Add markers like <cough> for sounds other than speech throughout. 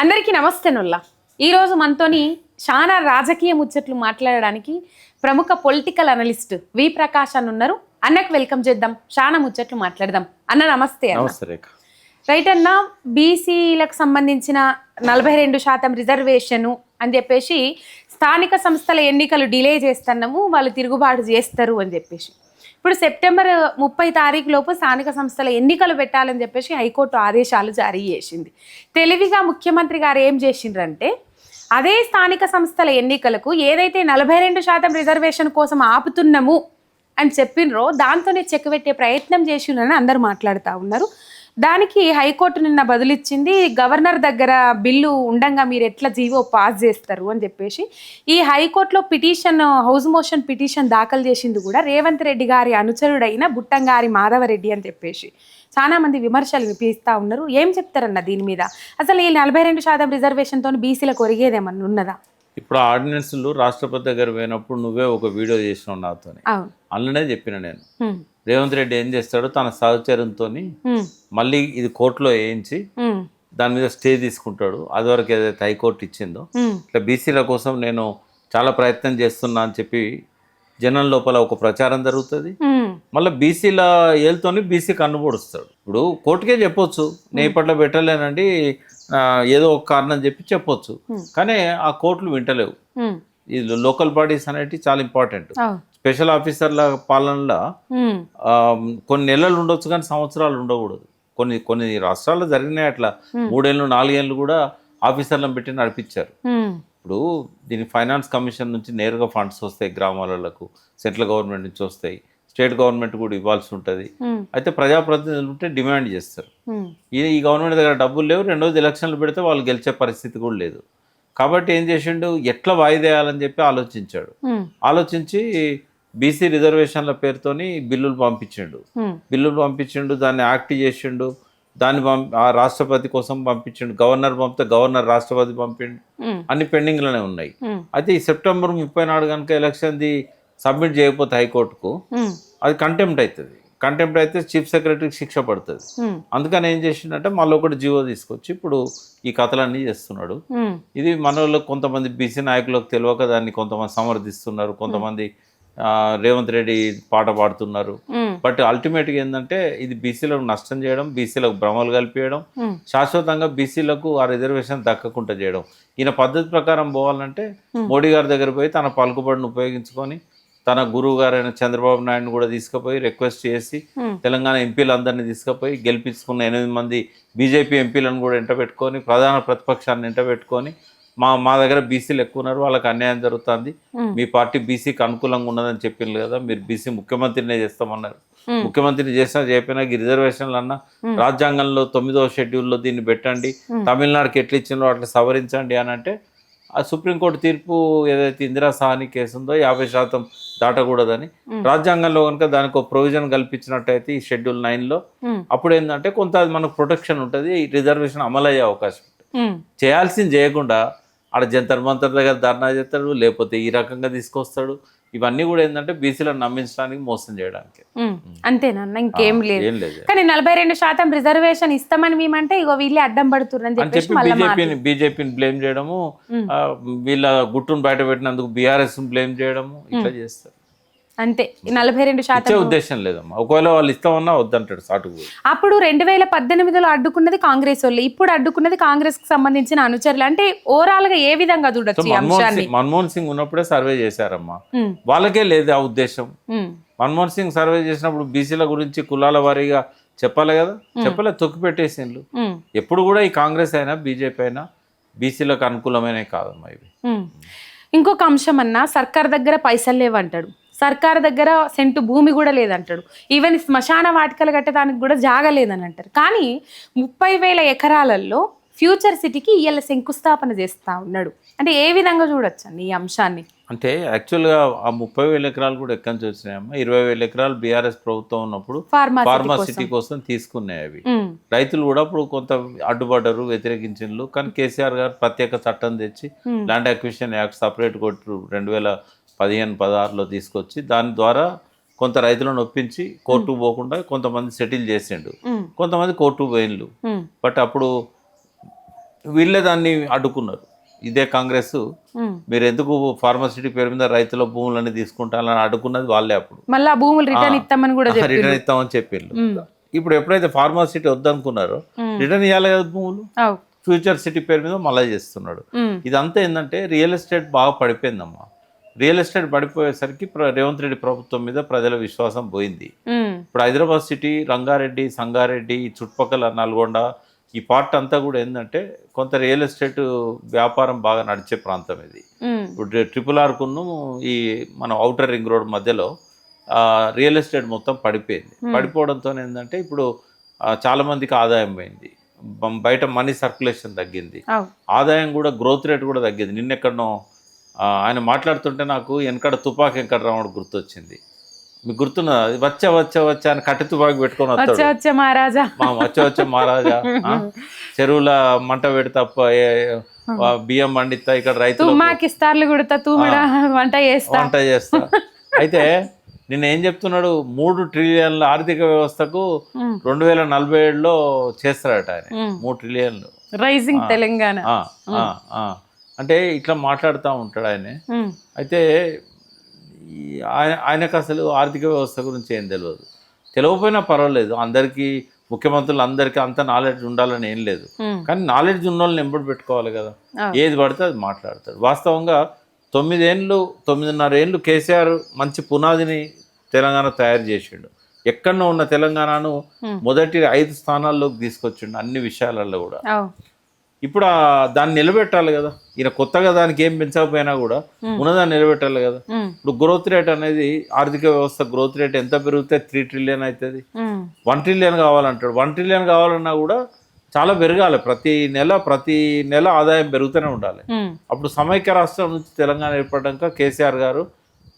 అందరికీ నమస్తే నుల్లా. ఈరోజు మనతోని చాలా రాజకీయ ముచ్చట్లు మాట్లాడడానికి ప్రముఖ పొలిటికల్ అనలిస్ట్ వి ప్రకాష్ అని ఉన్నారు అన్నకు వెల్కమ్ చేద్దాం చాలా ముచ్చట్లు మాట్లాడదాం. అన్న నమస్తే రైట్ అన్న బీసీలకు సంబంధించిన నలభై రెండు శాతం రిజర్వేషను అని చెప్పేసి స్థానిక సంస్థల ఎన్నికలు డిలే చేస్తున్నాము వాళ్ళు తిరుగుబాటు చేస్తారు అని చెప్పేసి. ఇప్పుడు సెప్టెంబర్ ముప్పై తారీఖు లోపు స్థానిక సంస్థల ఎన్నికలు పెట్టాలని చెప్పేసి హైకోర్టు ఆదేశాలు జారీ చేసింది. తెలివిగా ముఖ్యమంత్రి గారు ఏం చేసిండ్రంటే అదే స్థానిక సంస్థల ఎన్నికలకు ఏదైతే నలభై రెండు శాతం రిజర్వేషన్ కోసం ఆపుతున్నాము అని చెప్పినరో దాంతోనే చెక్ పెట్టే ప్రయత్నం చేసిండ్రని అందరూ మాట్లాడుతూ ఉన్నారు. దానికి హైకోర్టు నిన్న బదులిచ్చింది గవర్నర్ దగ్గర బిల్లు ఉండంగా మీరు ఎట్లా జీవో పాస్ చేస్తారు? అని చెప్పేసి. ఈ హైకోర్టులో పిటిషన్ హౌస్ మోషన్ పిటిషన్ దాఖలు చేసింది కూడా రేవంత్ రెడ్డి గారి అనుచరుడైన బుట్టంగారి మాధవరెడ్డి అని చెప్పేసి. చాలా మంది విమర్శలు వినిపిస్తూ ఉన్నారు. ఏం చెప్తారన్న దీని మీద? అసలు ఈ నలభై రెండు శాతం రిజర్వేషన్తో బీసీలకు ఒరిగేదేమన్నా ఉన్నదా? ఇప్పుడు ఆర్డినెన్స్లు రాష్ట్రపతి దగ్గర పోయినప్పుడు నువ్వే ఒక వీడియో చేసినావు నాతో అందులోనే చెప్పిన నేను. రేవంత్ రెడ్డి ఏం చేస్తాడు తన సహచరంతో. మళ్ళీ ఇది కోర్టులో వేయించి. దాని మీద స్టే తీసుకుంటాడు అది వరకు ఏదైతే హైకోర్టు ఇచ్చిందో. ఇట్లా బీసీల కోసం నేను చాలా ప్రయత్నం చేస్తున్నా అని చెప్పి జనం లోపల ఒక ప్రచారం జరుగుతుంది. మళ్ళీ బీసీల ఏళ్ళతోని బీసీ కన్నుపొడుస్తాడు ఇప్పుడు కోర్టుకే చెప్పొచ్చు నేను ఇప్పట్లో పెట్టలేనండి ఏదో ఒక కారణం చెప్పి చెప్పొచ్చు. కానీ ఆ కోర్టులు వింటలేవు. ఈ లోకల్ బాడీస్ అనేటివి చాలా ఇంపార్టెంట్. స్పెషల్ ఆఫీసర్ల పాలనలో కొన్ని నెలలు ఉండొచ్చు కానీ సంవత్సరాలు ఉండకూడదు. కొన్ని కొన్ని రాష్ట్రాల్లో జరిగినాయి అట్లా. మూడేళ్ళు నాలుగేళ్ళు కూడా ఆఫీసర్లను పెట్టి నడిపించారు. ఇప్పుడు దీని ఫైనాన్స్ కమిషన్ నుంచి నేరుగా ఫండ్స్ వస్తాయి గ్రామాలకు సెంట్రల్ గవర్నమెంట్ నుంచి వస్తాయి. స్టేట్ గవర్నమెంట్ కూడా ఇవ్వాల్సి ఉంటుంది. అయితే ప్రజాప్రతినిధులు ఉంటే డిమాండ్ చేస్తారు హ్మ్. ఈ గవర్నమెంట్ దగ్గర డబ్బులు లేవు రెండోది ఎలక్షన్లు పెడితే వాళ్ళు గెలిచే పరిస్థితి కూడా లేదు కాబట్టి ఏం చేసిండు ఎట్లా వాయిదేయాలని చెప్పి ఆలోచించాడు. ఆలోచించి బీసీ రిజర్వేషన్ల పేరుతోని బిల్లులు పంపించిండు. బిల్లులు పంపించిండు దాన్ని యాక్ట్ చేసిండు దాన్ని పంప ఆ రాష్ట్రపతి కోసం పంపించిండు గవర్నర్ పంపితే గవర్నర్ రాష్ట్రపతి పంపిండు. అన్ని పెండింగ్లోనే ఉన్నాయి. అయితే ఈ సెప్టెంబర్ ముప్పై నాడు కనుక ఎలక్షన్ది సబ్మిట్ చేయకపోతే హైకోర్టుకు. అది కంటెంప్ట్ అవుతుంది కంటెంప్ట్ అయితే చీఫ్ సెక్రటరీకి శిక్ష పడుతుంది హ్మ్. అందుకని ఏం చేసిండంటే మళ్ళీ ఒకటి జీవో తీసుకొచ్చి ఇప్పుడు ఈ కథలన్నీ చేస్తున్నాడు హ్మ్. ఇది మన కొంతమంది బీసీ నాయకులకు తెలియక దాన్ని కొంతమంది సమర్థిస్తున్నారు కొంతమంది ఆ, రేవంత్ రెడ్డి పాట పాడుతున్నారు. బట్ అల్టిమేట్గా ఏంటంటే ఇది బీసీలకు నష్టం చేయడం బీసీలకు భ్రమలు కల్పించడం. శాశ్వతంగా బీసీలకు ఆ రిజర్వేషన్ దక్కకుండా చేయడం ఈయన పద్ధతి ప్రకారం పోవాలంటే మోడీ గారి దగ్గర పోయి తన పలుకుబడిని ఉపయోగించుకొని తన గురువు గారైన చంద్రబాబు నాయుడుని కూడా తీసుకుపోయి రిక్వెస్ట్ చేసి Hmm. తెలంగాణ ఎంపీలందరినీ తీసుకుపోయి గెలిపించుకున్న ఎనిమిది మంది బీజేపీ ఎంపీలను కూడా ఎంట పెట్టుకొని ప్రధాన ప్రతిపక్షాన్ని ఎంట పెట్టుకొని మా మా దగ్గర బీసీలు ఎక్కువ ఉన్నారు వాళ్ళకి అన్యాయం జరుగుతుంది Hmm. మీ పార్టీ బీసీకి అనుకూలంగా ఉన్నదని చెప్పింది కదా మీరు బీసీ ముఖ్యమంత్రినే చేస్తామన్నారు Hmm. ముఖ్యమంత్రిని చేసినా చెప్పినా ఈ రిజర్వేషన్లు అన్నా రాజ్యాంగంలో తొమ్మిదవ షెడ్యూల్లో దీన్ని పెట్టండి తమిళనాడుకి ఎట్లా ఇచ్చిందో అట్లా సవరించండి అని అంటే ఆ సుప్రీంకోర్టు తీర్పు ఏదైతే ఇందిరా సాహని కేసు ఉందో యాభై శాతం దాటకూడదని. రాజ్యాంగంలో కనుక దానికి ఒక ప్రొవిజన్ కల్పించినట్టయితే ఈ షెడ్యూల్ నైన్లో. అప్పుడు ఏంటంటే కొంత మనకు ప్రొటెక్షన్ ఉంటుంది ఈ రిజర్వేషన్ అమలు అయ్యే అవకాశం ఉంటుంది. చేయాల్సింది చేయకుండా ఆడ జంతర్ మంతర్ దగ్గర ధర్నా చేస్తాడు లేకపోతే ఈ రకంగా తీసుకొస్తాడు. ఇవన్నీ కూడా ఏంటంటే బీసీలను నమ్మించడానికి మోసం చేయడానికి. అంతేనన్న ఇంకేం లేదు. కానీ నలభై రెండు శాతం రిజర్వేషన్ ఇస్తామని మేమంటే ఇగో వీళ్ళే అడ్డం అని చెప్పి మళ్ళీ బీజేపీని బీజేపీని బ్లేమ్ చేయడము. వీళ్ళ గుట్టును బయట పెట్టినందుకు బీఆర్ఎస్ బ్లేమ్ చేయడము. ఇట్లా చేస్తారు. అంతే. నలభై రెండు శాతం. ఉద్దేశం లేదమ్మా. ఒకవేళ వాళ్ళు ఇస్తామన్నా వద్దంటాడు సాటుకు. అప్పుడు రెండు వేల పద్దెనిమిదిలో అడ్డుకున్నది కాంగ్రెస్ వాళ్ళు. ఇప్పుడు అడ్డుకున్నది కాంగ్రెస్కి సంబంధించిన అనుచరులు. అంటే ఓవరాల్గా ఏ విధంగా చూడొచ్చు మన్మోహన్ అంశాన్ని? సింగ్ ఉన్నప్పుడే సర్వే చేశారమ్మా. వాళ్ళకే లేదు ఆ ఉద్దేశం. మన్మోహన్ సింగ్ సర్వే చేసినప్పుడు బీసీల గురించి కులాల వారీగా చెప్పాలి కదా? చెప్పలే తొక్కి పెట్టేసిండ్రు ఉమ్, ఎప్పుడు కూడా ఈ కాంగ్రెస్ అయినా బీజేపీ అయినా బీసీలకు అనుకూలమైన కాదమ్మా ఇవి. ఇంకొక అంశం అన్న సర్కార్ దగ్గర పైసలు లేవంటాడు. సర్కార్ దగ్గర సెంటు భూమి కూడా లేదంటాడు. ఈవెన్ శ్మశాన వాటికలు కట్టడానికి కూడా జాగా లేదని అంటారు. కానీ ముప్పై వేల ఎకరాలలో ఫ్యూచర్ సిటీకి ఇవాళ శంకుస్థాపన చేస్తా ఉన్నాడు. అంటే ఏ విధంగా చూడొచ్చు అండి ఈ అంశాన్ని? అంటే యాక్చువల్గా ఆ ముప్పై వేల ఎకరాలు కూడా ఎక్కడి నుంచి వచ్చినాయమ్మా? ఇరవై వేల ఎకరాలు బీఆర్ఎస్ ప్రభుత్వం ఉన్నప్పుడు ఫార్మా సిటీ కోసం. తీసుకున్నాయి అవి. ఉమ్, రైతులు కూడా ఇప్పుడు కొంత అడ్డుపడ్డారు వ్యతిరేకించిండ్రు. కానీ కేసీఆర్ గారు ప్రత్యేక చట్టం తెచ్చి Hmm. Land acquisition act separate కొట్టు రెండు వేల పదిహేను పదహారులో తీసుకొచ్చి దాని ద్వారా కొంత రైతులను ఒప్పించి కోర్టుకు పోకుండా కొంతమంది సెటిల్ చేసిండు. కొంతమంది కోర్టుకు పోయిండ్లు. ఉమ్, బట్ అప్పుడు వీళ్ళే దాన్ని అడ్డుకున్నారు. ఇదే కాంగ్రెస్. మీరు ఎందుకు ఫార్మసిటీ పేరు మీద రైతుల భూములన్నీ తీసుకుంటారని అడ్డుకున్నది వాళ్ళే అప్పుడు. మళ్ళీ ఆ భూములు రిటర్న్ ఇస్తామని కూడా రిటర్న్ ఇస్తామని చెప్పిళ్ళు ఇప్పుడు ఎప్పుడైతే ఫార్మసిటీ వద్దనుకున్నారో రిటర్న్ ఇవ్వాలి కదా భూములు. ఫ్యూచర్ సిటీ పేరు మీద మళ్ళీ చేస్తున్నాడు. ఇదంతా ఏంటంటే రియల్ ఎస్టేట్ బాగా పడిపోయిందమ్మా. రియల్ ఎస్టేట్ పడిపోయేసరికి రేవంత్ రెడ్డి ప్రభుత్వం మీద ప్రజల విశ్వాసం పోయింది. ఇప్పుడు హైదరాబాద్ సిటీ రంగారెడ్డి సంగారెడ్డి ఈ చుట్టుపక్కల నల్గొండ ఈ పార్ట్ అంతా కూడా ఏంటంటే కొంత రియల్ ఎస్టేట్ వ్యాపారం బాగా నడిచే ప్రాంతం ఇది. ఇప్పుడు ట్రిపుల్ ఆర్కును ఈ మన అవుటర్ రింగ్ రోడ్ మధ్యలో రియల్ ఎస్టేట్ మొత్తం పడిపోయింది. పడిపోవడంతో ఏంటంటే ఇప్పుడు ఆ, చాలా మందికి ఆదాయం పోయింది. బయట మనీ సర్క్యులేషన్ తగ్గింది. ఆదాయం కూడా గ్రోత్ రేట్ కూడా తగ్గింది. నిన్నెక్కడనో ఆ, ఆయన మాట్లాడుతుంటే నాకు వెనకడ తుపాకి వెంకట రాముడు గుర్తొచ్చింది. మీకు గుర్తున్నదా వచ్చా వచ్చా వచ్చా అని కట్టి తుపాకి పెట్టుకొని వచ్చే మహారాజా. వచ్చే వచ్చే మహారాజా? చెరువుల మంట పెడి తప్ప ఏ- ఆ, బియ్యం పండిస్తా ఇక్కడ రైతులు తుమ్మాకి ఇస్తార్లు కుడతా తూమిడ వంట చేస్తా. వంట చేస్తా. అయితే నిన్న ఏం చెప్తున్నాడు? మూడు ట్రిలియన్ల ఆర్థిక వ్యవస్థకు. రెండు వేల నలభై ఏడులో చేస్తాడట ఆయన. మూడు ట్రిలియన్లు. రైజింగ్ తెలంగాణ. అంటే ఇట్లా మాట్లాడుతూ ఉంటాడు ఆయన. అయితే ఆయన ఆయనకు అసలు ఆర్థిక వ్యవస్థ గురించి ఏం తెలియదు తెలియకపోయినా పర్వాలేదు అందరికీ ముఖ్యమంత్రులు అందరికీ అంత నాలెడ్జ్ ఉండాలని ఏం లేదు. కానీ నాలెడ్జ్ ఉన్న వాళ్ళని ఎంబడి పెట్టుకోవాలి కదా. ఏది పడితే అది మాట్లాడతాడు వాస్తవంగా తొమ్మిదేళ్ళు తొమ్మిదిన్నర ఏళ్ళు కేసీఆర్ మంచి పునాదిని తెలంగాణ తయారు చేసిండు ఎక్కడో ఉన్న తెలంగాణను. మొదటి ఐదు స్థానాల్లోకి తీసుకొచ్చిండు అన్ని విషయాలలో కూడా. ఇప్పుడు ఆ దాన్ని నిలబెట్టాలి కదా ఈయన కొత్తగా దానికి ఏం పెంచకపోయినా కూడా ఉన్నదాన్ని నిలబెట్టాలి కదా. ఇప్పుడు గ్రోత్ రేట్ అనేది ఆర్థిక వ్యవస్థ గ్రోత్ రేట్ ఎంత పెరిగితే త్రీ ట్రిలియన్ అవుతుంది. వన్ ట్రిలియన్ కావాలంటాడు వన్ ట్రిలియన్ కావాలన్నా కూడా చాలా పెరగాలి ప్రతి నెల ప్రతి నెల ఆదాయం పెరుగుతూనే ఉండాలి. అప్పుడు సమైక్య రాష్ట్రం నుంచి తెలంగాణ ఏర్పడ్డాక కేసీఆర్ గారు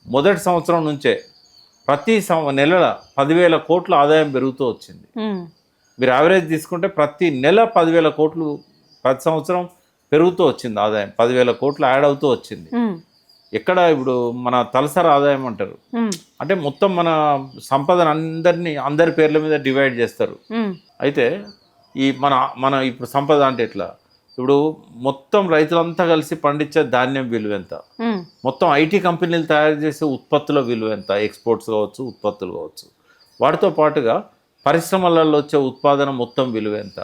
మొదటి సంవత్సరం నుంచే ప్రతి సం- నెల పదివేల కోట్ల ఆదాయం పెరుగుతూ వచ్చింది. మీరు యావరేజ్ తీసుకుంటే ప్రతి నెల పదివేల కోట్లు ప్రతి సంవత్సరం పెరుగుతూ వచ్చింది ఆదాయం పదివేల కోట్లు యాడ్ అవుతూ వచ్చింది. ఎక్కడ ఇప్పుడు మన తలసరి ఆదాయం అంటారు. అంటే మొత్తం మన సంపదను అందరినీ అందరి పేర్ల మీద డివైడ్ చేస్తారు. అయితే ఈ మన మన ఇప్పుడు సంపద అంటే ఎట్లా ఇప్పుడు మొత్తం రైతులంతా కలిసి పండించే ధాన్యం విలువ ఎంత. మొత్తం ఐటీ కంపెనీలు తయారు చేసే ఉత్పత్తుల విలువ ఎంత ఎక్స్పోర్ట్స్ కావచ్చు ఉత్పత్తులు కావచ్చు వాటితో పాటుగా పరిశ్రమలలో వచ్చే ఉత్పాదన మొత్తం విలువ ఎంత.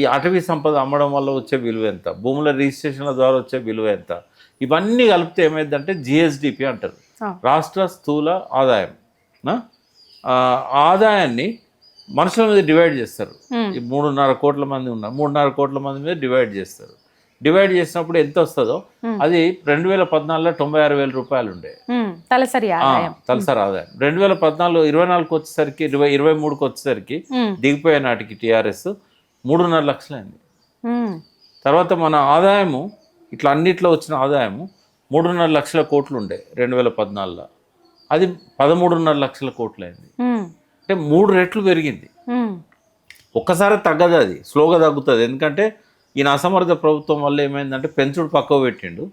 ఈ అటవీ సంపద అమ్మడం వల్ల వచ్చే విలువ ఎంత? భూముల రిజిస్ట్రేషన్ల ద్వారా వచ్చే విలువ ఎంత? ఇవన్నీ కలిపితే ఏమైందంటే జిఎస్డిపి అంటారు. రాష్ట్ర స్థూల ఆదాయం. ఆదాయాన్ని మనుషుల మీద డివైడ్ చేస్తారు. ఈ మూడున్నర కోట్ల మంది ఉన్నారు మూడున్నర కోట్ల మంది మీద డివైడ్ చేస్తారు. డివైడ్ చేసినప్పుడు ఎంత వస్తుందో అది రెండు వేల పద్నాలుగులో తొంభై ఆరు వేల రూపాయలు ఉండే. తలసరి తలసరి ఆదాయం. రెండు వేల పద్నాలుగు ఇరవై నాలుగుకి వచ్చేసరికి ఇరవై ఇరవై మూడుకి వచ్చేసరికి. దిగిపోయే నాటికి టీఆర్ఎస్ మూడున్నర లక్షలైంది. తర్వాత మన ఆదాయము ఇట్లా అన్నిట్లో వచ్చిన ఆదాయము మూడున్నర లక్షల కోట్లు ఉండే రెండు వేల పద్నాలుగులో. అది పదమూడున్నర లక్షల కోట్లు అయింది. అంటే మూడు రెట్లు పెరిగింది. ఒక్కసారి తగ్గదు అది స్లోగా తగ్గుతుంది. ఎందుకంటే ఈయన అసమర్థ ప్రభుత్వం వల్ల ఏమైందంటే పెంచుడు పక్కకు పెట్టిండు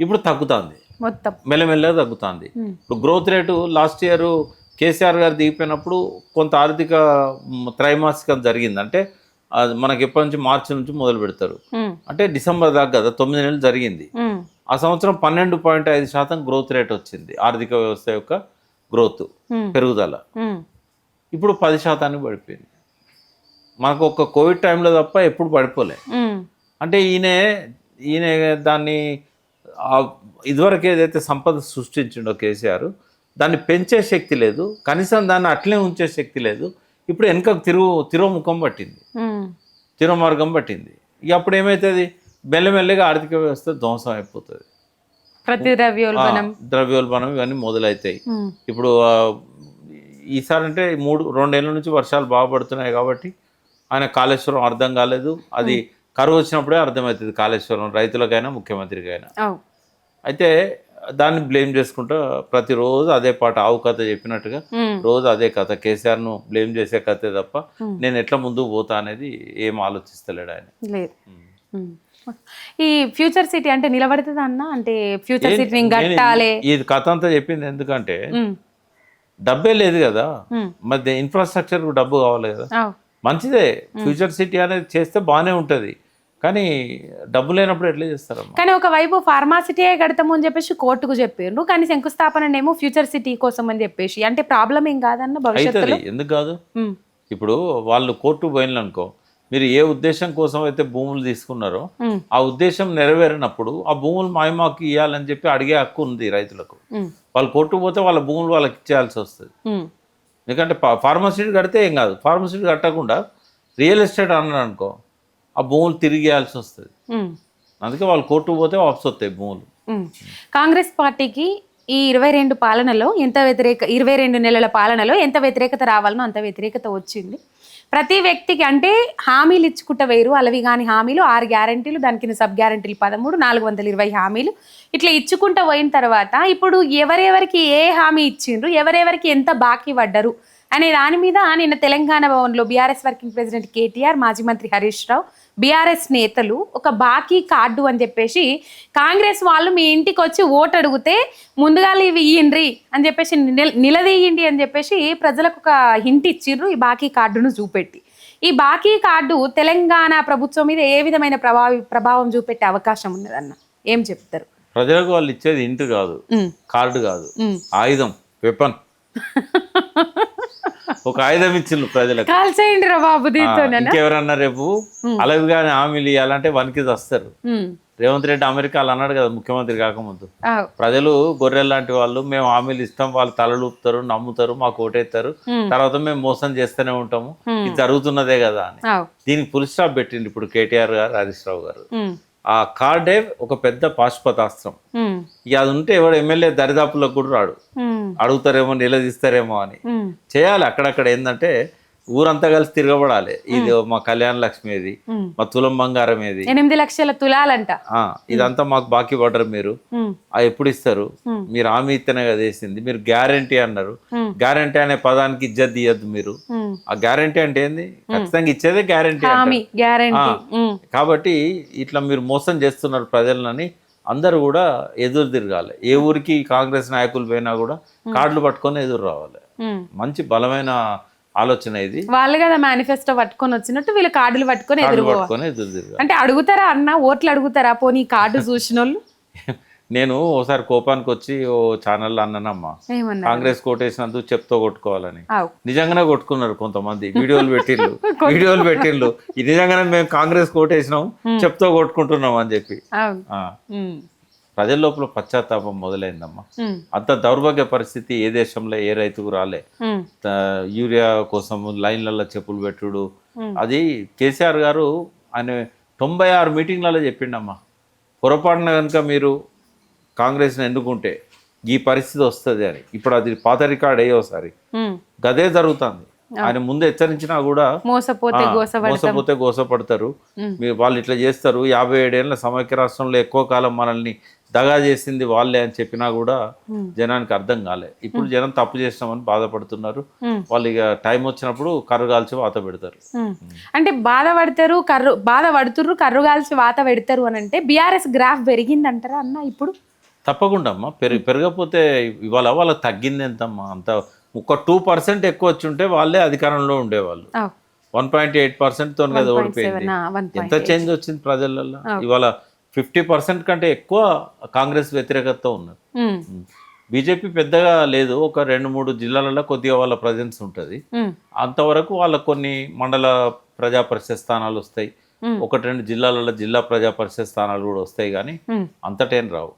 ఇప్పుడు తగ్గుతుంది. మొత్తం. మెల్లమెల్లగా తగ్గుతుంది. ఇప్పుడు growth rate last year KCR garu దిగిపోయినప్పుడు కొంత ఆర్థిక త్రైమాసికం జరిగింది. అంటే అది మనకి ఎప్పటి నుంచి మార్చి నుంచి మొదలు పెడతారు. అంటే డిసెంబర్ దాకా కదా తొమ్మిది నెలలు జరిగింది. ఆ సంవత్సరం పన్నెండు పాయింట్ ఐదు శాతం గ్రోత్ రేట్ వచ్చింది ఆర్థిక వ్యవస్థ యొక్క గ్రోత్. పెరుగుదల. ఇప్పుడు పది శాతానికి పడిపోయింది మనకు ఒక కోవిడ్ టైంలో తప్ప ఎప్పుడు పడిపోలే. అంటే ఈయన ఈయన దాన్ని ఇదివరకు ఏదైతే సంపద సృష్టించిండో కేసీఆర్ దాన్ని పెంచే శక్తి లేదు కనీసం దాన్ని అట్లే ఉంచే శక్తి లేదు ఇప్పుడు వెనక తిరుగు తిరోముఖం పట్టింది. తిరోమార్గం పట్టింది. ఇక అప్పుడు ఏమవుతుంది మెల్లమెల్లగా ఆర్థిక వ్యవస్థ ధ్వంసం అయిపోతుంది. ప్రతి ద్రవ్యోల్బణం. ద్రవ్యోల్బణం ఇవన్నీ మొదలవుతాయి. ఇప్పుడు ఈసారి అంటే మూడు రెండేళ్ళ నుంచి వర్షాలు బాగా పడుతున్నాయి కాబట్టి ఆయన కాళేశ్వరం అర్థం కాలేదు. అది కరువు వచ్చినప్పుడే అర్థమవుతుంది కాళేశ్వరం రైతులకైనా ముఖ్యమంత్రికైనా. అయితే దాన్ని బ్లేమ్ చేసుకుంటూ ప్రతిరోజు అదే పాట ఆవు కథ చెప్పినట్టుగా. రోజు అదే కథ కేసీఆర్ను బ్లేమ్ చేసే కథే తప్ప. నేను ఎట్లా ముందుకు పోతా అనేది ఏం ఆలోచిస్తలేడు ఆయన లేదు. ఈ ఫ్యూచర్ సిటీ అంటే నిలబడుతుందా అన్న అంటే ఫ్యూచర్ కట్టాలి నేను ఈ కథ అంతా చెప్పింది ఎందుకంటే. డబ్బే లేదు కదా. మరి ఇన్ఫ్రాస్ట్రక్చర్ డబ్బు కావాలి కదా. మంచిదే ఫ్యూచర్ సిటీ అనేది చేస్తే బాగానే ఉంటుంది కానీ డబ్బు లేనప్పుడు ఎట్లా చేస్తారమ్మా? కానీ ఒకవైపు ఫార్మాసిటీయే కడతాము అని చెప్పేసి కోర్టుకు చెప్పారు కానీ శంకుస్థాపన ఏమో ఫ్యూచర్ సిటీ కోసం అని చెప్పేసి. అంటే ప్రాబ్లం ఏం కాదన్న భవిష్యత్తులో? ఎందుకు కాదు? ఇప్పుడు వాళ్ళు కోర్టు పోయినలు అనుకో మీరు ఏ ఉద్దేశం కోసం అయితే భూములు తీసుకున్నారో ఆ ఉద్దేశం నెరవేరినప్పుడు ఆ భూములు మాయమాకు ఇవ్వాలని చెప్పి అడిగే హక్కు ఉంది రైతులకు. వాళ్ళు కోర్టు పోతే వాళ్ళ భూములు వాళ్ళకి ఇచ్చేయాల్సి వస్తుంది. ఎందుకంటే ఫార్మసీ కడితే ఏం కాదు. ఫార్మసీ కట్టకుండా రియల్ ఎస్టేట్ అన్నాడు అనుకో ఆ భూములు తిరిగి ఇవ్వాల్సి వస్తుంది అందుకే వాళ్ళు కోర్టు పోతే వాపసు వస్తాయి భూములు. కాంగ్రెస్ పార్టీకి ఈ ఇరవై రెండు పాలనలో ఎంత వ్యతిరేక ఇరవై రెండు నెలల పాలనలో ఎంత వ్యతిరేకత రావాలనో అంత వ్యతిరేకత వచ్చింది. ప్రతి వ్యక్తికి అంటే హామీలు ఇచ్చుకుంట వేరు అలవి కాని హామీలు ఆరు గ్యారంటీలు దాని కింద సబ్ గ్యారంటీలు పదమూడు నాలుగు వందల ఇరవై హామీలు. ఇట్లా ఇచ్చుకుంటూ పోయిన తర్వాత ఇప్పుడు ఎవరెవరికి ఏ హామీ ఇచ్చిండ్రు ఎవరెవరికి ఎంత బాకీ పడ్డరు అనే దాని మీద నిన్న తెలంగాణ భవన్లో బీఆర్ఎస్ వర్కింగ్ ప్రెసిడెంట్ కేటీఆర్ మాజీ మంత్రి హరీష్ రావు బీఆర్ఎస్ నేతలు ఒక బాకీ కార్డు అని చెప్పేసి కాంగ్రెస్ వాళ్ళు మీ ఇంటికి వచ్చి ఓటు అడిగితే ముందుగా ఇవి ఇయ్యండ్రి అని చెప్పేసి నిల- నిలదీయండి అని చెప్పేసి ప్రజలకు ఒక హింట్ ఇచ్చిర్రు ఈ బాకీ కార్డును చూపెట్టి. ఈ బాకీ కార్డు తెలంగాణ ప్రభుత్వం మీద ఏ విధమైన ప్రభావి ప్రభావం చూపెట్టే అవకాశం ఉన్నదన్న? ఏం చెప్తారు? ప్రజలకు వాళ్ళు ఇచ్చేది ఇంటి కాదు. కార్డు కాదు. ఆయుధం. వెపన్ <laughs> ఒక ఆయుధం ఇచ్చిండ్రు ప్రజలకు. కాల్చేయండి రా బాబు ఇంకెవరన్నా రేపు అలవి కానీ హామీలు ఇవ్వాలంటే వనికి వస్తారు. రేవంత్ రెడ్డి అమెరికాలో అన్నాడు కదా ముఖ్యమంత్రి కాకముందు. ప్రజలు గొర్రెలు లాంటి వాళ్ళు మేము హామీలు ఇస్తాం వాళ్ళు తలలూపుతారు నమ్ముతారు మాకు ఓటేస్తారు. తర్వాత మేము మోసం చేస్తూనే ఉంటాము. ఇది జరుగుతున్నదే కదా అని. దీనికి పులి స్టాప్ పెట్టిండు ఇప్పుడు కేటీఆర్ గారు హరీష్ రావు గారు ఆ కార్డే ఒక పెద్ద పాశుపతాస్త్రం. ఇక అది ఉంటే ఎవడు ఎమ్మెల్యే దరిదాపులకు కూడా రాడు. అడుగుతారేమో నిలదీస్తారేమో అని. చేయాలి అక్కడక్కడ ఏంటంటే ఊరంతా కలిసి తిరగబడాలి. ఇది మా కళ్యాణ లక్ష్మి ఉమ్. మా తులం బంగారం ఏది? ఎనిమిది లక్షల తులాలంట. ఇదంతా మాకు బాకీ పడ్డరు మీరు. ఎప్పుడు ఇస్తారు. మీరు హామీ ఇస్తేనే కదా వేసింది. మీరు గ్యారంటీ అన్నారు. గ్యారంటీ అనే పదానికి ఇజ్జత్ తీయద్దు మీరు. ఆ గ్యారంటీ అంటే ఏంది? ఖచ్చితంగా ఇచ్చేదే గ్యారంటీ కాబట్టి ఇట్లా మీరు మోసం చేస్తున్నారు ప్రజలని అందరూ కూడా ఎదురు తిరగాలి. ఏ ఊరికి కాంగ్రెస్ నాయకులు పోయినా కూడా కార్డులు పట్టుకొని ఎదురు రావాలి. మంచి బలమైన ఆలోచన ఇది. వాళ్ళు కదా మేనిఫెస్టో పట్టుకొని వచ్చినట్టు వీళ్ళు కార్డులు పట్టుకొని ఎదురుకోవాలి. అంటే అడుగుతారా అన్న? ఓట్లు అడుగుతారా? పోనీ కార్డు చూసిన వాళ్ళు <laughs> నేను ఓసారి కోపానికి వచ్చి ఓ ఛానల్లో అన్నానమ్మా. కాంగ్రెస్ కోటేసినందుకు చెప్తో కొట్టుకోవాలని. నిజంగానే కొట్టుకున్నారు కొంతమంది. వీడియోలు పెట్టిళ్ళు. <laughs> వీడియోలు పెట్టిళ్ళు. ఇది నిజంగానే మేము కాంగ్రెస్ కోటేసినాం చెప్తో కొట్టుకుంటున్నాం అని చెప్పి. ప్రజల లోపల పశ్చాత్తాపం మొదలైందమ్మా. అంత దౌర్భాగ్య పరిస్థితి ఏ దేశంలో ఏ రైతుకు రాలే. యూరియా కోసం లైన్లలో చెప్పులు పెట్టుడు. అది కేసీఆర్ గారు ఆయన తొంభై ఆరు మీటింగ్లలో చెప్పిండమ్మా. పొరపాటున కనుక మీరు కాంగ్రెస్ని ఎన్నుకుంటే ఈ పరిస్థితి వస్తుంది అని. ఇప్పుడు అది పాత రికార్డ్ అయ్యోసారి. గదే జరుగుతుంది. ఆయన ముందు హెచ్చరించినా కూడా మోసపోతే గోసపడతారు. మీరు వాళ్ళు ఇట్లా చేస్తారు. యాభై ఏడేళ్ళ సమైక్య రాష్ట్రంలో ఎక్కువ కాలం మనల్ని దగా చేసింది వాళ్ళే అని చెప్పినా కూడా. జనానికి అర్థం కాలే. ఇప్పుడు జనం తప్పు చేసినామని బాధపడుతున్నారు. వాళ్ళు ఇక టైం వచ్చినప్పుడు కర్రు కాల్చి వాత పెడతారు. అంటే బాధపడతారు కర్రు బాధపడుతుర్రు కర్రు కాల్చి వాత పెడతారు అని అంటే బీఆర్ఎస్ గ్రాఫ్ పెరిగిందంటారా అన్న ఇప్పుడు? తప్పకుండా అమ్మా. పెరిగి పెరగకపోతే ఇవాళ వాళ్ళకి తగ్గింది ఎంతమ్మా? అంత ఒక టూ పర్సెంట్ ఎక్కువ వచ్చి ఉంటే వాళ్ళే అధికారంలో ఉండేవాళ్ళు. వన్ పాయింట్ ఎయిట్ పర్సెంట్తో కదా ఓడిపోయింది. ఎంత చేంజ్ వచ్చింది ప్రజలలో ఇవాళ ఫిఫ్టీ పర్సెంట్ కంటే ఎక్కువ కాంగ్రెస్ వ్యతిరేకత ఉన్నారు. బీజేపీ పెద్దగా లేదు. ఒక రెండు మూడు జిల్లాలలో కొద్దిగా వాళ్ళ ప్రజెన్స్ ఉంటుంది. అంతవరకు వాళ్ళకు కొన్ని మండల ప్రజా పరిషత్ స్థానాలు వస్తాయి. ఒకటి రెండు జిల్లాలలో జిల్లా ప్రజా పరిషత్ స్థానాలు కూడా వస్తాయి కానీ అంతటేం రావు.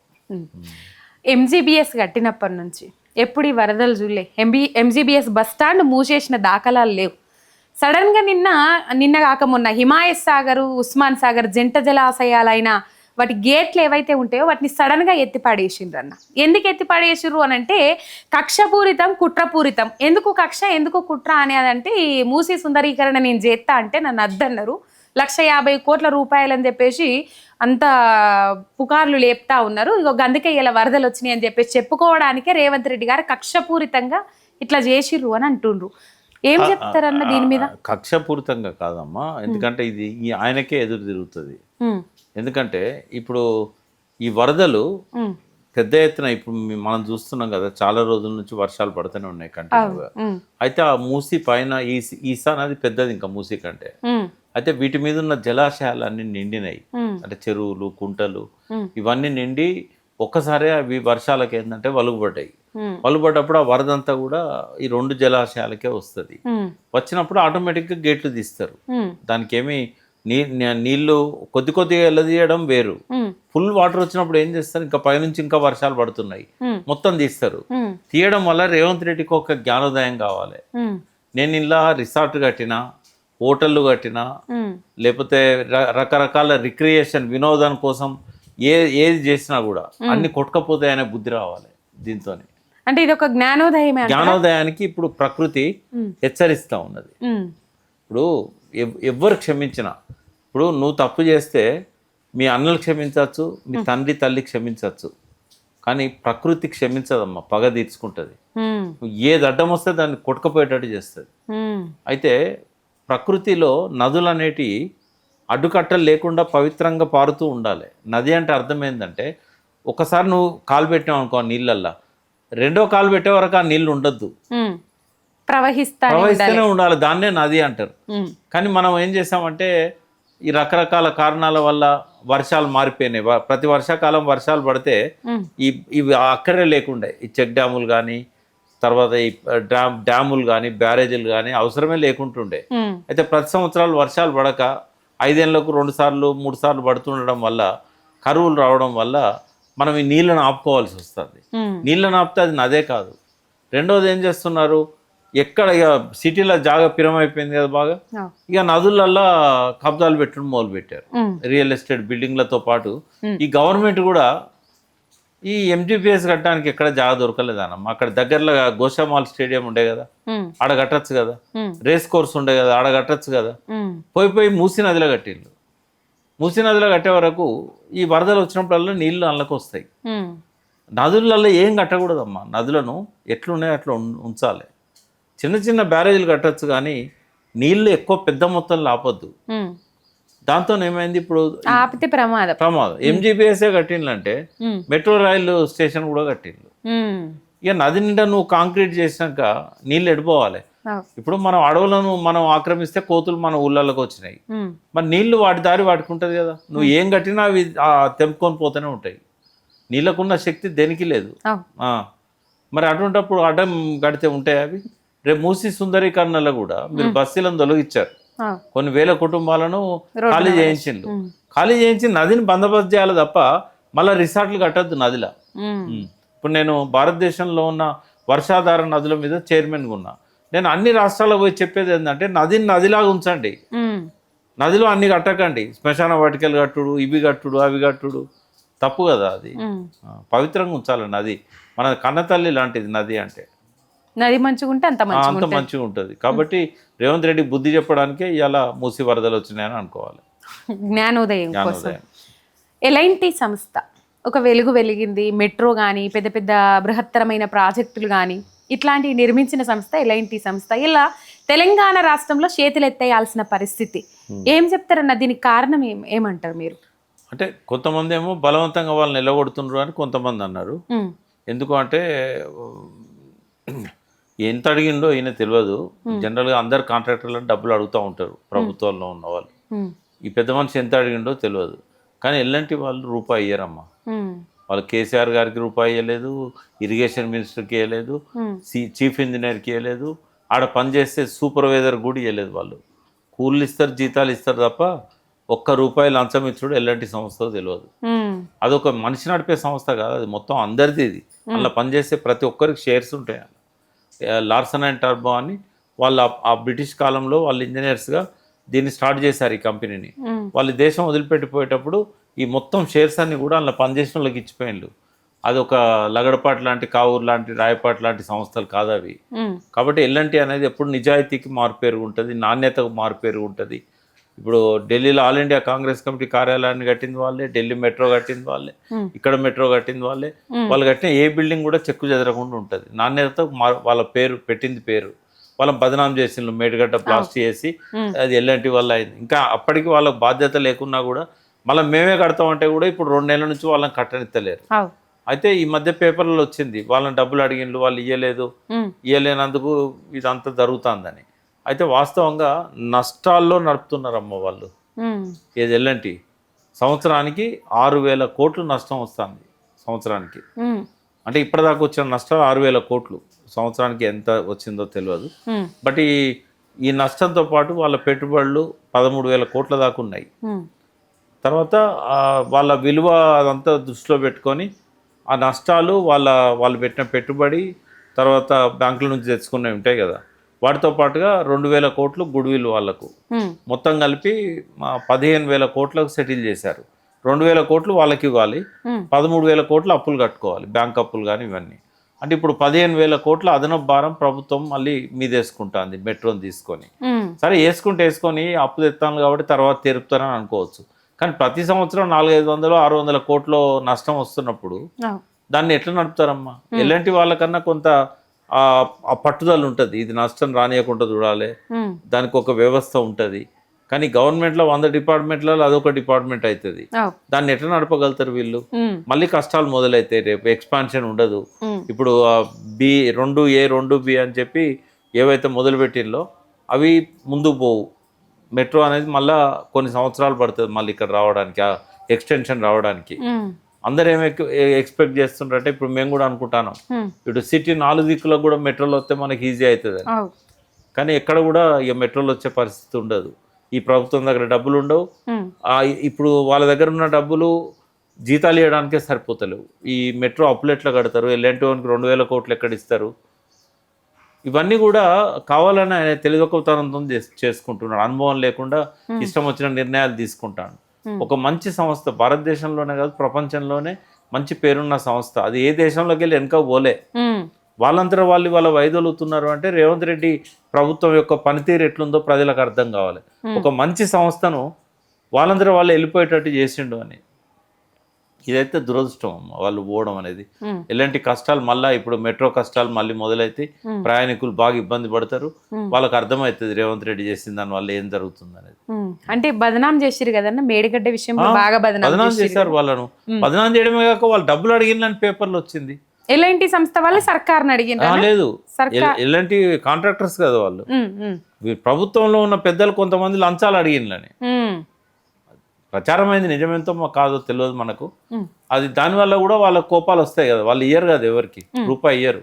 ఎంజీబీఎస్ కట్టినప్పటి నుంచి ఎప్పుడు ఈ వరదలు చూడలే. ఎంబీ ఎంజీబీఎస్ బస్ స్టాండ్ మూసేసిన దాఖలాలు లేవు. సడన్గా నిన్న నిన్న కాక మొన్న హిమాయత్ సాగర్ ఉస్మాన్ సాగర్ జంట జలాశయాలైన వాటి గేట్లు ఏవైతే ఉంటాయో వాటిని సడన్గా ఎత్తిపాడేసిండ్రు అన్న. ఎందుకు ఎత్తిపాడేసిర్రు అని అంటే కక్షపూరితం కుట్రపూరితం. ఎందుకు కక్ష ఎందుకు కుట్ర అనేదంటే ఈ మూసీ సుందరీకరణ నేను చేస్తా అంటే నన్ను అద్దన్నారు. లక్ష యాభై కోట్ల రూపాయలు అని చెప్పేసి అంత పుకార్లు లేపుతా ఉన్నారు. ఇగో అందుకే ఇలా వరదలు వచ్చినాయి అని చెప్పేసి చెప్పుకోవడానికే రేవంత్ రెడ్డి గారు కక్షపూరితంగా ఇట్లా చేసిర్రు అని అంటుండ్రు. ఏం చెప్తారన్న దీని మీద? కక్షపూరితంగా కాదమ్మా. ఎందుకంటే ఇది ఆయనకే ఎదురు తిరుగుతుంది. ఎందుకంటే ఇప్పుడు ఈ వరదలు పెద్ద ఎత్తున ఇప్పుడు మనం చూస్తున్నాం కదా చాలా రోజుల నుంచి వర్షాలు పడుతూనే ఉన్నాయి కంటిన్యూగా. అయితే ఆ మూసి పైన ఈ ఈసా నది పెద్దది ఇంకా మూసి కంటే. అయితే వీటి మీద ఉన్న జలాశయాలు అన్ని నిండినాయి అంటే చెరువులు కుంటలు ఇవన్నీ నిండి ఒక్కసారి అవి వర్షాలకి ఏంటంటే వలుగుపడ్డాయి. ఉమ్, వలుగుపడ్డప్పుడు ఆ వరదంతా కూడా ఈ రెండు జలాశయాలకే వస్తుంది. వచ్చినప్పుడు ఆటోమేటిక్గా గేట్లు తీస్తారు. దానికి ఏమి నీ నీళ్ళు కొద్ది కొద్దిగా వెళ్ళదీయడం వేరు. ఫుల్ వాటర్ వచ్చినప్పుడు ఏం చేస్తారు? ఇంకా పైనుంచి ఇంకా వర్షాలు పడుతున్నాయి. మొత్తం తీస్తారు. తీయడం వల్ల రేవంత్ రెడ్డికి ఒక జ్ఞానోదయం కావాలి. నేను ఇలా రిసార్ట్ కట్టినా హోటళ్ళు కట్టినా లేకపోతే రకరకాల రిక్రియేషన్ వినోదం కోసం ఏ ఏది చేసినా కూడా అన్ని కొట్టకపోతాయి అనే బుద్ధి రావాలి దీంతో అంటే ఇది ఒక జ్ఞానోదయమే అంట. జ్ఞానోదయానికి ఇప్పుడు ప్రకృతి హెచ్చరిస్తూ ఉన్నది. ఇప్పుడు ఎవ్- ఎవ్వరు క్షమించినా ఇప్పుడు నువ్వు తప్పు చేస్తే మీ అన్నలు క్షమించవచ్చు మీ తండ్రి తల్లి క్షమించవచ్చు. కానీ ప్రకృతి క్షమించదమ్మా పగ తీర్చుకుంటుంది. ఏది అడ్డం వస్తే దాన్ని కొట్టుకుపోయేటట్టు చేస్తుంది. అయితే ప్రకృతిలో నదులు అనేటివి అడ్డుకట్టలు లేకుండా పవిత్రంగా పారుతూ ఉండాలి. నది అంటే అర్థం ఏంటంటే ఒకసారి నువ్వు కాలు పెట్టావు అనుకో నీళ్ళల్లో రెండో కాలు పెట్టే వరకు ఆ నీళ్ళు ఉండొద్దు. ఉమ్. ప్రవహిస్తానే ఉండాలి. దాన్నే నది అంటారు. కానీ మనం ఏం చేసామంటే ఈ రకరకాల కారణాల వల్ల వర్షాలు మారిపోయినాయి. ప్రతి వర్షాకాలం వర్షాలు పడితే ఈ ఇవి అక్కడే లేకుండే. ఈ చెక్ డ్యాములు కానీ తర్వాత ఈ డ్యామ్ డ్యాములు కానీ బ్యారేజీలు కానీ అవసరమే లేకుంటుండే. అయితే ప్రతి సంవత్సరాలు వర్షాలు పడక ఐదేళ్ళకు రెండు సార్లు మూడు సార్లు పడుతుండడం వల్ల కరువులు రావడం వల్ల మనం ఈ నీళ్ళను ఆపుకోవాల్సి వస్తుంది. నీళ్ళను ఆపితే అది నదే కాదు. రెండోది ఏం చేస్తున్నారు? ఎక్కడ ఇక సిటీలో జాగా పిరమైపోయింది కదా బాగా. ఇక నదులల్లో కబ్జాలు పెట్టడం మొదలు పెట్టారు రియల్ ఎస్టేట్ బిల్డింగ్లతో పాటు. ఈ గవర్నమెంట్ కూడా ఈ ఎంజీపీఎస్ కట్టడానికి ఎక్కడ జాగా దొరకలేదన్నమ్మ అక్కడ దగ్గరలో గోషామాల్ స్టేడియం ఉండే కదా. ఆడ కట్టచ్చు కదా. రేస్ కోర్స్ ఉండే కదా ఆడ కట్టచ్చు కదా. పోయి పోయి మూసి నదిలో కట్టిండు మూసి నదిలో కట్టే వరకు ఈ వరదలు వచ్చినప్పుడల్లా నీళ్ళు అందులోకి వస్తాయి. నదులలో ఏం కట్టకూడదమ్మా. నదులను ఎట్లున్నాయో అట్లా ఉంచాలి. చిన్న చిన్న బ్యారేజీలు కట్టచ్చు కానీ నీళ్ళు ఎక్కువ పెద్ద మొత్తంలో ఆపొద్దు. ఉమ్. దాంతో ఏమైంది ఇప్పుడు ఆపితే ప్రమాదం. ప్రమాదం. ఎంజీబీఎస్ఏ కట్టిండ్లంటే మెట్రో రైలు స్టేషన్ కూడా కట్టిండ్లు. ఇక నది నిండా నువ్వు కాంక్రీట్ చేసినాక నీళ్ళు ఎడిపోవాలి. ఇప్పుడు మనం అడవులను మనం ఆక్రమిస్తే కోతులు మన ఊళ్ళలోకి వచ్చినాయి. మరి నీళ్ళు వాటి దారి వాటికి ఉంటుంది కదా. నువ్వు ఏం కట్టినా అవి తెంపుకొని పోతూనే ఉంటాయి. నీళ్ళకున్న శక్తి దేనికి లేదు. మరి అటువంటిప్పుడు అడ్డం కడితే ఉంటాయి అవి? రేపు మూసి సుందరీకరణలో కూడా మీరు బస్సీలను తొలగించారు ఆ, కొన్ని వేల కుటుంబాలను ఖాళీ చేయించిండు. ఉమ్, ఖాళీ చేయించి నదిని బందోబస్తు చేయాలి తప్ప మళ్ళీ రిసార్ట్లు కట్టద్దు నదిలో. ఇప్పుడు నేను భారతదేశంలో ఉన్న వర్షాధార నదుల మీద చైర్మన్గా ఉన్నా. నేను అన్ని రాష్ట్రాలకు పోయి చెప్పేది ఏంటంటే నదిని నదిలాగా ఉంచండి. నదిలో అన్ని కట్టకండి. శ్మశాన వాటికలు కట్టుడు ఇవి కట్టుడు అవి కట్టుడు. తప్పు కదా అది. పవిత్రంగా ఉంచాలి నది. మన కన్నతల్లి లాంటిది నది అంటే. నది మంచిగా ఉంటే అంత అంత మంచిగా ఉంటుంది కాబట్టి రేవంత్ రెడ్డి బుద్ధి చెప్పడానికే ఇలా మూసి వరదలు వచ్చినాయని అనుకోవాలి. జ్ఞానోదయం కోసం. ఎలాంటి సంస్థ ఒక వెలుగు వెలిగింది. మెట్రో కానీ పెద్ద పెద్ద బృహత్తరమైన ప్రాజెక్టులు కానీ ఇట్లాంటివి నిర్మించిన సంస్థ ఎలాంటి సంస్థ. ఇలా తెలంగాణ రాష్ట్రంలో చేతులెత్తేయాల్సిన పరిస్థితి. ఏం చెప్తారన్న దీనికి కారణం ఏం ఏమంటారు మీరు? అంటే కొంతమంది ఏమో బలవంతంగా వాళ్ళని నిలగొడుతుండ్రు అని కొంతమంది అన్నారు. ఎందుకు అంటే ఎంత అడిగిండో ఈయన తెలియదు జనరల్గా అందరు కాంట్రాక్టర్లను డబ్బులు అడుగుతూ ఉంటారు ప్రభుత్వాల్లో ఉన్న వాళ్ళు. ఈ పెద్ద మనిషి ఎంత అడిగిండో తెలియదు కానీ ఎల్లంటి వాళ్ళు రూపాయి ఇయ్యరమ్మా. వాళ్ళు కేసీఆర్ గారికి రూపాయి ఇవ్వలేదు ఇరిగేషన్ మినిస్టర్కి ఇవ్వలేదు చీఫ్ ఇంజనీర్కి ఇవ్వలేదు ఆడ పని చేస్తే సూపర్వైజర్ కూడా ఇవ్వలేదు వాళ్ళు. కూలీలు ఇస్తారు జీతాలు ఇస్తారు తప్ప ఒక్క రూపాయి లంచం ఇచ్చుడు ఎలాంటి సంస్థ తెలియదు అదొక మనిషి నడిపే సంస్థ కాదు అది మొత్తం అందరిది ఇది. అలా పనిచేసే ప్రతి ఒక్కరికి షేర్స్ ఉంటాయి అందులో. లార్సన్ అండ్ టర్బో అని వాళ్ళు ఆ- బ్రిటిష్ కాలంలో వాళ్ళు ఇంజనీర్స్గా దీన్ని స్టార్ట్ చేశారు ఈ కంపెనీని. వాళ్ళు దేశం వదిలిపెట్టిపోయేటప్పుడు ఈ మొత్తం షేర్స్ అన్ని కూడా అందులో పనిచేసిన వాళ్ళకి ఇచ్చిపోయిండ్రు అది ఒక లగడపాటి లాంటి కావూరు లాంటి రాయపాటి లాంటి సంస్థలు కాదు అవి కాబట్టి ఎల్ఎన్టీ అనేది ఎప్పుడు నిజాయితీకి మారుపేరు ఉంటుంది నాణ్యతకు మారుపేరు ఉంటుంది ఇప్పుడు ఢిల్లీలో ఆల్ ఇండియా కాంగ్రెస్ కమిటీ కార్యాలయాన్ని కట్టింది వాళ్ళే ఢిల్లీ మెట్రో కట్టింది వాళ్ళే. ఇక్కడ మెట్రో కట్టింది వాళ్ళే. వాళ్ళు కట్టిన ఏ బిల్డింగ్ కూడా చెక్కు చెదరకుండా ఉంటుంది. నాణ్యతతో మా- వాళ్ళ పేరు పెట్టింది పేరు. వాళ్ళ బదనాం చేసిండ్రు మేడిగడ్డ బ్లాస్ట్ చేసి. అది ఎల్ఎన్టీ వల్ల అయింది. ఇంకా అప్పటికి వాళ్ళకి బాధ్యత లేకున్నా కూడా మళ్ళీ మేమే కడతామంటే కూడా ఇప్పుడు రెండు నెలల నుంచి వాళ్ళని కట్టనిత్తలేరు. అయితే ఈ మధ్య పేపర్లలో వచ్చింది వాళ్ళని డబ్బులు అడిగిండ్రు వాళ్ళు ఇయ్యలేదు. ఇయ్యలేనందుకు ఇదంతా జరుగుతుందని. అయితే వాస్తవంగా నష్టాల్లో నడుపుతున్నారమ్మ వాళ్ళు. ఏది ఎల్లంటి? సంవత్సరానికి ఆరు వేల కోట్లు నష్టం వస్తుంది సంవత్సరానికి. అంటే ఇప్పటిదాకా వచ్చిన నష్టం ఆరు వేల కోట్లు. సంవత్సరానికి ఎంత వచ్చిందో తెలియదు. బట్ ఈ ఈ నష్టంతో పాటు వాళ్ళ పెట్టుబడులు పదమూడు వేల కోట్ల దాకా ఉన్నాయి. తర్వాత వాళ్ళ విలువ అదంతా దృష్టిలో పెట్టుకొని ఆ నష్టాలు వాళ్ళ వాళ్ళు పెట్టిన పెట్టుబడి తర్వాత బ్యాంకుల నుంచి తెచ్చుకున్నవి ఉంటాయి కదా. వాటితో పాటుగా రెండు వేల కోట్లు గుడ్ విల్ వాళ్ళకు. ఉమ్, మొత్తం కలిపి మా పదిహేను వేల కోట్లకు సెటిల్ చేశారు. రెండు వేల కోట్లు వాళ్ళకి ఇవ్వాలి. పదమూడు వేల కోట్లు అప్పులు కట్టుకోవాలి బ్యాంక్ అప్పులు కానీ ఇవన్నీ. అంటే ఇప్పుడు పదిహేను వేల కోట్ల అదనపు భారం ప్రభుత్వం మళ్ళీ మీదేసుకుంటుంది మెట్రోని తీసుకొని. సరే వేసుకుంటే వేసుకొని అప్పు తెస్తాను కాబట్టి తర్వాత తీరుపుతారని అనుకోవచ్చు. కానీ ప్రతి సంవత్సరం నాలుగైదు వందలు ఆరు వందల కోట్లు నష్టం వస్తున్నప్పుడు దాన్ని ఎట్లా నడుపుతారమ్మా? ఎలాంటి వాళ్ళకన్నా కొంత ఆ ఆ పట్టుదల ఉంటుంది. ఇది నష్టం రానియకుండా చూడాలి. దానికి ఒక వ్యవస్థ ఉంటుంది. కానీ గవర్నమెంట్లో వంద డిపార్ట్మెంట్లలో అదొక డిపార్ట్మెంట్ అవుతుంది దాన్ని ఎట్లా నడపగలుగుతారు వీళ్ళు? మళ్ళీ కష్టాలు మొదలైతాయి రేపు ఎక్స్పాన్షన్ ఉండదు. ఇప్పుడు బి రెండు ఏ రెండు బి అని చెప్పి ఏవైతే మొదలుపెట్టిందో అవి ముందుకు పోవు. మెట్రో అనేది మళ్ళా కొన్ని సంవత్సరాలు పడుతుంది మళ్ళీ ఇక్కడ రావడానికి ఎక్స్టెన్షన్ రావడానికి. అందరూ ఏమి ఎక్స్పెక్ట్ చేస్తుంటారంటే ఇప్పుడు మేము కూడా అనుకుంటాను ఇటు సిటీ నాలుగు దిక్కులకు కూడా మెట్రోలో వస్తే మనకి ఈజీ అవుతుంది కానీ ఎక్కడ కూడా ఇక మెట్రోలో వచ్చే పరిస్థితి ఉండదు. ఈ ప్రభుత్వం దగ్గర డబ్బులు ఉండవు. ఇప్పుడు వాళ్ళ దగ్గర ఉన్న డబ్బులు జీతాలు ఇవ్వడానికే సరిపోతలేవు. ఈ మెట్రో అప్పులు ఎట్లా కడతారు ఎల్ఎన్టీ వన్కి రెండు వేల కోట్లు ఎక్కడ ఇస్తారు? ఇవన్నీ కూడా కావాలని ఆయన తెలివితనంతో చేసుకుంటున్నాడు. అనుభవం లేకుండా ఇష్టం వచ్చిన నిర్ణయాలు తీసుకుంటాడు. ఒక మంచి సంస్థ భారతదేశంలోనే కాదు ప్రపంచంలోనే మంచి పేరున్న సంస్థ. అది ఏ దేశంలోకి వెళ్ళి వెనక పోలే. ఉమ్, వాళ్ళంతటా వాళ్ళు వాళ్ళ వైదొలుగుతున్నారు అంటే రేవంత్ రెడ్డి ప్రభుత్వం యొక్క పనితీరు ఎట్లుందో ప్రజలకు అర్థం కావాలి. ఒక మంచి సంస్థను వాళ్ళంతటా వాళ్ళు వెళ్ళిపోయేటట్టు చేసిండు అని. ఇదైతే దురదృష్టం అమ్మ వాళ్ళు పోవడం అనేది. ఎలాంటి కష్టాలు మళ్ళీ ఇప్పుడు మెట్రో కష్టాలు మళ్ళీ మొదలైతే ప్రయాణికులు బాగా ఇబ్బంది పడతారు. వాళ్ళకి అర్థమవుతుంది రేవంత్ రెడ్డి చేసిన దాని వల్ల ఏం జరుగుతుంది అనేది. అంటే బదనాం చేసిరు కదన్న మేడిగడ్డ విషయంలో బాగా బదనాం. చేశారు వాళ్ళను. బదనాం చేయడమే కాక వాళ్ళు డబ్బులు అడిగిందని పేపర్లు వచ్చింది. ఎలాంటి సంస్థ వాళ్ళు సర్కార్ని అడిగిన లేదు. ఎలాంటి కాంట్రాక్టర్స్ కదా వాళ్ళు. ప్రభుత్వంలో ఉన్న పెద్దలు కొంతమంది లంచాలు అడిగిందని ప్రచారమైంది నిజమేంతో మాకు కాదో తెలియదు మనకు. అది దానివల్ల కూడా వాళ్ళ కోపాలు వస్తాయి కదా. వాళ్ళు ఇయ్యరు కదా ఎవరికి? రూపాయి ఇయ్యరు.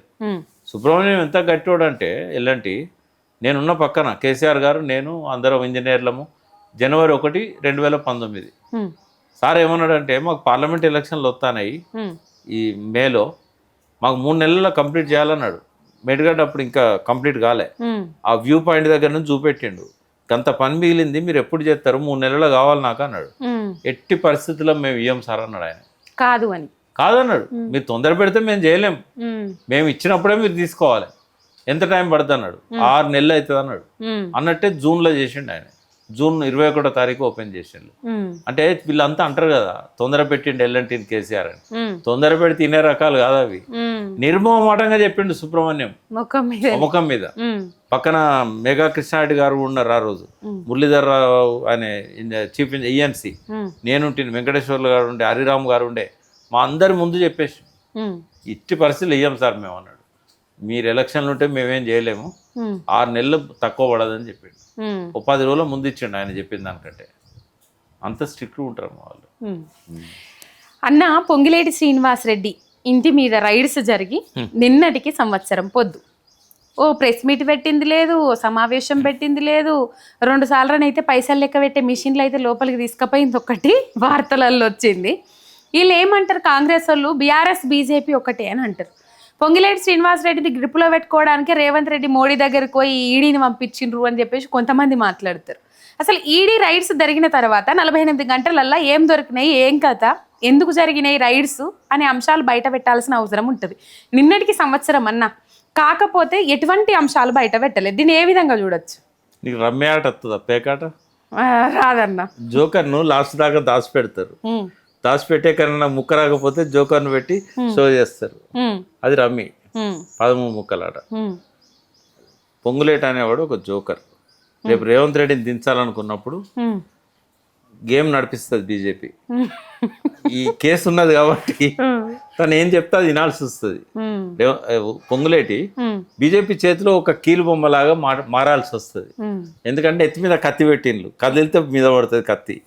సుబ్రహ్మణ్యం ఎంత గట్టివాడు అంటే ఎలాంటి నేనున్న పక్కన కేసీఆర్ గారు నేను అందరం ఇంజనీర్లము జనవరి ఒకటి రెండు వేల పంతొమ్మిది సార్ ఏమన్నాడంటే మాకు పార్లమెంట్ ఎలక్షన్లు వస్తాయి ఉమ్, ఈ మేలో మాకు మూడు నెలల్లో కంప్లీట్ చేయాలన్నాడు. మెడిగడ్డ అప్పుడు ఇంకా కంప్లీట్ కాలే. ఆ వ్యూ పాయింట్ దగ్గర నుంచి చూపెట్టిండు. అంత పని మిగిలింది మీరు ఎప్పుడు చేస్తారు? మూడు నెలలు కావాలి నాకు అన్నాడు. ఎట్టి పరిస్థితుల్లో మేము ఇయ్యం సార్ అన్నాడు ఆయన. కాదు అని. కాదన్నాడు. మీరు తొందర పెడితే మేము చేయలేం. ఉమ్, మేము ఇచ్చినప్పుడే మీరు తీసుకోవాలి. ఎంత టైం పడుతుంది అన్నాడు. ఆరు నెలలు అవుతుంది అన్నాడు. అన్నట్టే జూన్లో చేసిండు ఆయన. జూన్ ఇరవై ఒకటో తారీఖు ఓపెన్ చేసిండు. అంటే వీళ్ళంతా అంటారు కదా తొందర పెట్టిండు ఎల్లంటిని కేసీఆర్ అని. తొందర పెడితే తినే రకాలు కాదు అవి. ఉమ్. నిర్మోహమాటంగా చెప్పిండు సుబ్రహ్మణ్యం. ముఖం మీద. పక్కన మెగా కృష్ణారెడ్డి గారు ఉన్నారు ఆ రోజు. మురళీధర్ రావు అనే చీఫ్ ఈఎన్సీ ఉమ్, నేను వెంకటేశ్వర్లు గారు ఉండే హరిరామ్ గారు ఉండే మా అందరి ముందు చెప్పేసి. ఇట్టి పరిస్థితులు ఇయ్యం సార్ మేము అన్నాడు. మీరు ఎలక్షన్లు ఉంటే మేమేం చేయలేము. ఆరు నెలలు తక్కువ పడదని చెప్పిండు. ఓ పది రోజుల ముందు ఇచ్చిండు ఆయన చెప్పిన దానికంటే. అంత స్ట్రిక్ట్ ఉంటారు మా వాళ్ళు. అన్న పొంగిలేటి శ్రీనివాస్ రెడ్డి ఇంటి మీద రైడ్స్ జరిగి నిన్నటికి సంవత్సరం పొద్దు. ఓ ప్రెస్ మీట్ పెట్టింది లేదు ఓ సమావేశం పెట్టింది లేదు. రెండు సార్లనైతే పైసలు లెక్క పెట్టే మిషన్లు అయితే లోపలికి తీసుకుపోయింది ఒకటి వార్తలలో వచ్చింది. వీళ్ళు ఏమంటారు కాంగ్రెస్ వాళ్ళు బీఆర్ఎస్ బీజేపీ ఒకటే అని అంటారు. పొంగిలేటి శ్రీనివాస్ రెడ్డిని గ్రిప్పులో పెట్టుకోవడానికి రేవంత్ రెడ్డి మోడీ దగ్గరికి పోయి ఈడీని పంపించిండ్రు అని చెప్పేసి కొంతమంది మాట్లాడతారు. అసలు ఈడీ రైడ్స్ జరిగిన తర్వాత నలభై ఎనిమిది గంటలల్లా ఏం దొరికినాయి ఏం కథ ఎందుకు జరిగినాయి రైడ్స్ అనే అంశాలు బయట పెట్టాల్సిన అవసరం ఉంటుంది. నిన్నటికి సంవత్సరం అన్న కాకపోతే ఎటువంటి అంశాలు బయట పెట్టలేదు. దీన్ని ఏ విధంగా చూడొచ్చు? నీకు రమ్య ఆట వస్తుందా? పేకాట? రాదన్న. జోకర్ను లాస్ట్ దాకా దాచిపెడతారు. ఉమ్, దాచిపెట్టే కన్నా ముక్క రాకపోతే జోకర్ను పెట్టి షో చేస్తారు. అది రమ్మి. పదమూడు ముక్కలాట. పొంగులేట అనేవాడు ఒక జోకర్. రేపు రేవంత్ రెడ్డిని దించాలనుకున్నప్పుడు గేమ్ నడిపిస్తుంది బీజేపీ. ఈ కేసు ఉన్నది కాబట్టి <laughs> తను ఏం చెప్తే అది వినాల్సి వస్తుంది. పొంగులేటి బీజేపీ చేతిలో ఒక కీలు బొమ్మలాగా మార- మారాల్సి వస్తుంది. ఎందుకంటే ఎత్తి మీద కత్తి పెట్టిండ్రు కదిలితే మీద పడుతుంది కత్తి.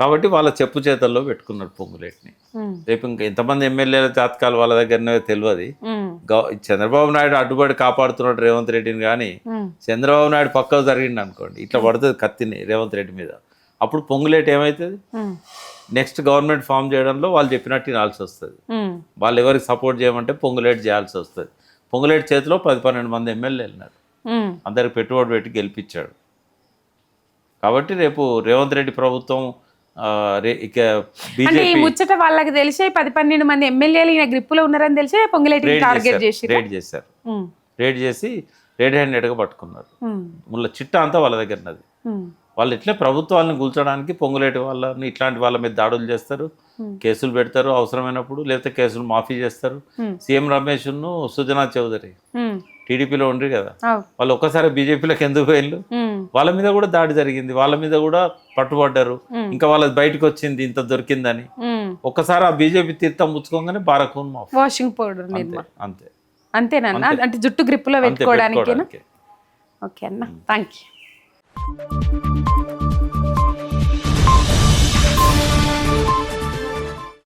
కాబట్టి వాళ్ళ చెప్పు చేతల్లో పెట్టుకున్నారు పొంగులేటిని. రేపు ఇంకా ఎంతమంది ఎమ్మెల్యేల జాతకాలు వాళ్ళ దగ్గరనే తెలియదు చంద్రబాబు నాయుడు అడ్డుపడి కాపాడుతున్నాడు రేవంత్ రెడ్డిని కానీ చంద్రబాబు నాయుడు పక్కకు జరిగింది అనుకోండి. ఇట్లా పడుతుంది కత్తిని రేవంత్ రెడ్డి మీద. అప్పుడు పొంగులేటి ఏమవుతుంది నెక్స్ట్ గవర్నమెంట్ ఫామ్ చేయడంలో వాళ్ళు చెప్పినట్టు వినాల్సి వస్తుంది. వాళ్ళు ఎవరికి సపోర్ట్ చేయమంటే పొంగులేటి చేయాల్సి వస్తుంది. పొంగులేటి చేతిలో పది పన్నెండు మంది ఎమ్మెల్యేలు వెళ్ళినారు అందరికి పెట్టుబడి పెట్టి గెలిపించాడు. కాబట్టి రేపు రేవంత్ రెడ్డి ప్రభుత్వం ఇక అంటే ఈ బీజేపీ ముచ్చట వాళ్ళకి తెలిసే పది పన్నెండు మంది ఎమ్మెల్యేలు ఈయన గ్రిప్పులో ఉన్నారని తెలిసే పొంగిలేటిని రేడ్ టార్గెట్ చేసి రేడ్ చేశారు. రేడ్ చేసి రెడ్ హ్యాండెడ్గా పట్టుకున్నారు. ముళ్ళ చిట్టా అంతా వాళ్ళ దగ్గర ఉన్నది వాళ్ళు ఇట్లే ప్రభుత్వాలను కూల్చడానికి పొంగులేటి వాళ్ళని ఇట్లాంటి వాళ్ళ మీద దాడులు చేస్తారు కేసులు పెడతారు అవసరమైనప్పుడు లేకపోతే కేసులు మాఫీ చేస్తారు. సీఎం రమేష్ను సుజనా చౌదరి టీడీపీలో ఉండ్రి కదా. వాళ్ళు ఒక్కసారి బీజేపీలోకి ఎందుకు పోయిళ్ళు వాళ్ళ మీద కూడా దాడి జరిగింది. వాళ్ళ మీద కూడా పట్టుబడ్డారు. ఇంకా వాళ్ళది బయటకు వచ్చింది ఇంత దొరికిందని. ఒక్కసారి ఆ బీజేపీ తీర్థం ముచ్చుకోగానే బారకూన్ వాషింగ్ పౌడర్ అంతే అంతేనన్నా అంటే జుట్టు అంతే పెట్టుకోవడానికి పెట్టుకోవడానికి. ఓకే అన్న థ్యాంక్ యూ